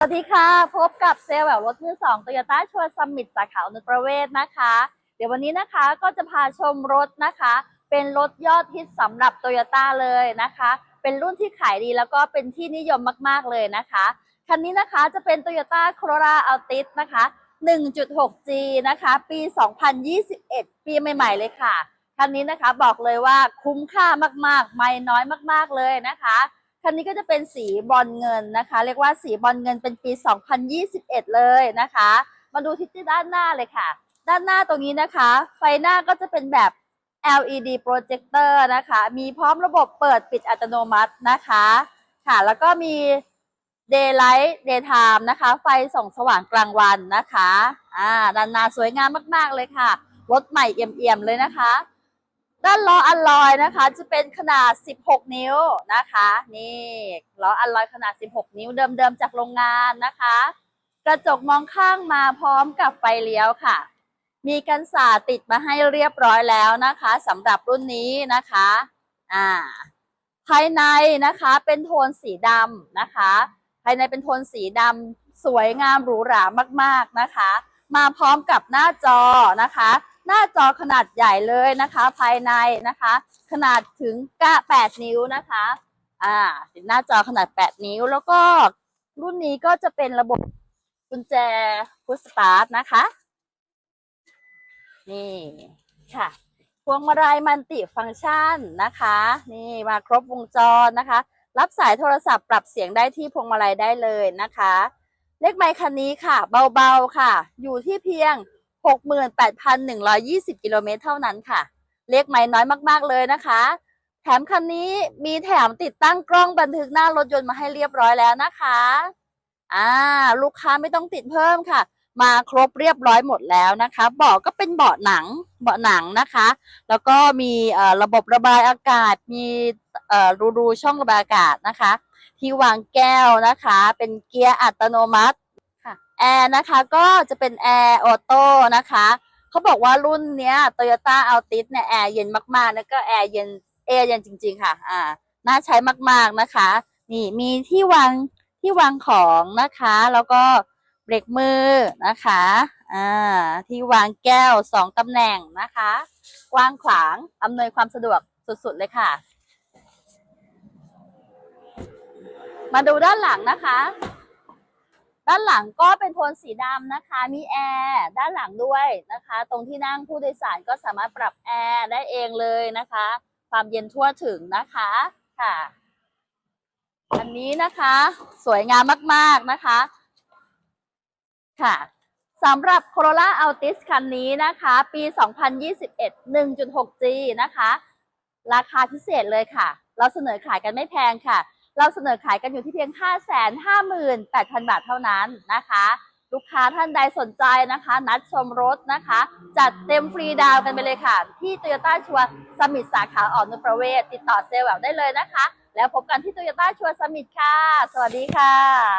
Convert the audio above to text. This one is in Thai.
สวัสดีค่ะ พบกับเซลล์แบบรถมือสองโตโยต้าชัวร์ซัมมิตสาขาอนุประเวศนะคะ เดี๋ยววันนี้นะคะก็จะพาชมรถนะคะ เป็นรถยอดฮิตสำหรับโตโยต้าเลยนะคะ เป็นรุ่นที่ขายดีแล้วก็เป็นที่นิยมมากๆเลยนะคะ คันนี้นะคะจะเป็น Toyota Corolla Altis นะคะ 1.6G นะคะ ปี 2021 ปีใหม่ๆเลยค่ะ คันนี้นะคะบอกเลยว่าคุ้มค่ามากๆ ไม่น้อยมากๆเลยนะคะ คันนี้ก็จะเป็นสีบอลเงินนะคะ เรียกว่าสีบอลเงินเป็นปี 2021 เลยนะคะ มาดูที่ด้านหน้าเลยค่ะ ด้านหน้าตรงนี้นะคะ ไฟหน้าก็จะเป็นแบบ LED projector นะคะ มีพร้อมระบบเปิดปิดอัตโนมัตินะคะ ค่ะ แล้วก็มี daylight daytime นะคะ ไฟส่องสว่างกลางวันนะคะ อ่า ด้านหน้าสวยงามมาก ๆ เลยค่ะ รถใหม่เอี่ยมๆเลยนะคะ ด้านล้ออัลลอยนะคะ จะเป็นขนาด 16 นิ้วนะคะ นี่ล้ออัลลอยขนาด 16 นิ้วเดิมๆจากโรงงานนะคะ กระจกมองข้างมาพร้อมกับไฟเลี้ยวค่ะ มีกันสาติดมาให้เรียบร้อยแล้วนะคะสำหรับรุ่นนี้นะคะอ่าภายในนะคะเป็นโทนสีดำนะคะ ภายในเป็นโทนสีดำสวยงามหรูหรามากๆนะคะ มาพร้อมกับหน้าจอนะคะ หน้าจอขนาดใหญ่เลยนะคะ ภายในนะคะ ขนาดถึงกะ8นิ้วนะคะอ่าเป็นหน้าจอขนาด 8 นิ้ว แล้วก็รุ่นนี้ก็จะเป็นระบบกุญแจพุชสตาร์ทนะคะ นี่ค่ะพวงมาลัยมันติฟังก์ชันนะคะ นี่มาครบวงจรนะคะ รับสายโทรศัพท์ปรับเสียงได้ที่พวงมาลัยได้เลยนะคะ เลขไมค์คันนี้ค่ะ เบาๆค่ะ อยู่ที่เพียง 68,120 กิโลเมตรเท่านั้นค่ะ เลขไมค์น้อยมากๆเลยนะคะ แถมคันนี้มีแถมติดตั้งกล้องบันทึกหน้ารถยนต์มาให้เรียบร้อยแล้วนะคะอ่าลูกค้าไม่ต้องติดเพิ่มค่ะ มาครบเรียบร้อยหมดแล้วนะคะเบาะก็เป็นเบาะหนังเบาะหนังนะคะ แล้วก็มีระบบระบายอากาศ มีรูรูช่องระบายอากาศนะคะ ที่วางแก้วนะคะ เป็นเกียร์อัตโนมัติ แอร์นะคะก็จะเป็นแอร์ออโต้นะคะเขาบอกว่ารุ่นเนี้ย Toyota Altis เนี่ยแอร์เย็นมากๆ แล้วก็แอร์เย็นแอร์เย็นจริง ๆ ค่ะ อ่า น่าใช้มากๆนะคะ นี่มีที่วางที่วางของนะคะ แล้วก็เบรกมือนะคะ อ่า ที่วางแก้วสองตำแหน่งนะคะกว้างขวางอำนวยความสะดวกสุดๆเลยค่ะ มาดูด้านหลังนะคะ ด้านหลังก็เป็นโทนสีดำนะคะ มีแอร์ด้านหลังด้วยนะคะ ตรงที่นั่งผู้โดยสารก็สามารถปรับแอร์ได้เองเลยนะคะ ความเย็นทั่วถึงนะคะค่ะ อันนี้นะคะ สวยงามมากๆนะคะค่ะสำหรับ Corolla Altis คันนี้นะคะ ปี 2021 1.6G นะคะ ราคาพิเศษเลยค่ะ เราเสนอขายกันไม่แพงค่ะ เราเสนอขายกันอยู่ที่เพียง 558,000 บาทเท่านั้นนะคะ ลูกค้าท่านใดสนใจนะคะ นัดชมรถนะคะ จัดเต็มฟรีดาวกันไปเลยค่ะ ที่ Toyota ชัวร์สมิธสาขาอ่อนนุชประเวศ ติดต่อเซลล์แบบได้เลยนะคะ แล้วพบกันที่ Toyota ชัวร์สมิธค่ะ สวัสดีค่ะ